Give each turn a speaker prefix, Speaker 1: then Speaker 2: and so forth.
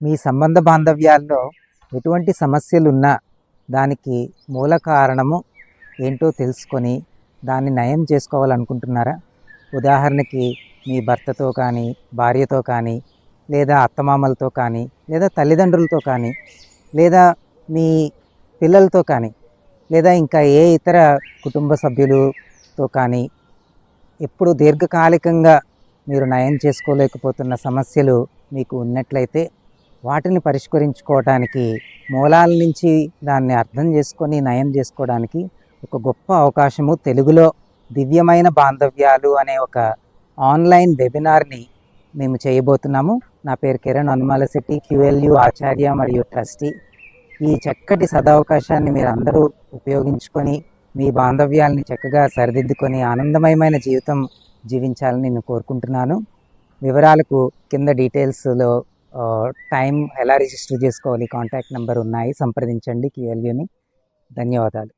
Speaker 1: మీ సంబంధ బాంధవ్యాల్లో ఎటువంటి సమస్యలు ఉన్నా దానికి మూల కారణము ఏంటో తెలుసుకొని దాన్ని నయం చేసుకోవాలనుకుంటున్నారా? ఉదాహరణకి మీ భర్తతో కానీ భార్యతో కానీ లేదా అత్తమామలతో కానీ లేదా తల్లిదండ్రులతో కానీ లేదా మీ పిల్లలతో కానీ లేదా ఇంకా ఏ ఇతర కుటుంబ సభ్యులతో కానీ ఎప్పుడు దీర్ఘకాలికంగా మీరు నయం చేసుకోలేకపోతున్న సమస్యలు మీకు ఉన్నట్లయితే వాటిని పరిష్కరించుకోవడానికి మూలాల నుంచి దాన్ని అర్థం చేసుకొని నయం చేసుకోవడానికి ఒక గొప్ప అవకాశము. తెలుగులో దివ్యమైన బాంధవ్యాలు అనే ఒక ఆన్లైన్ వెబినార్ని మేము చేయబోతున్నాము. నా పేరు కిరణ్ హనుమాల శెట్టి క్యూఎల్యు ఆచార్య మరియు ట్రస్టీ. ఈ చక్కటి సదవకాశాన్ని మీరు అందరూ ఉపయోగించుకొని మీ బాంధవ్యాలని చక్కగా సరిదిద్దుకొని ఆనందమయమైన జీవితం జీవించాలని నేను కోరుకుంటున్నాను. వివరాలకు కింద డీటెయిల్స్లో టైం ఎలా రిజిస్టర్ చేసుకోవాలి కాంటాక్ట్ నెంబర్ ఉన్నాయి సంప్రదించండి క్యూఎల్యూని ధన్యవాదాలు.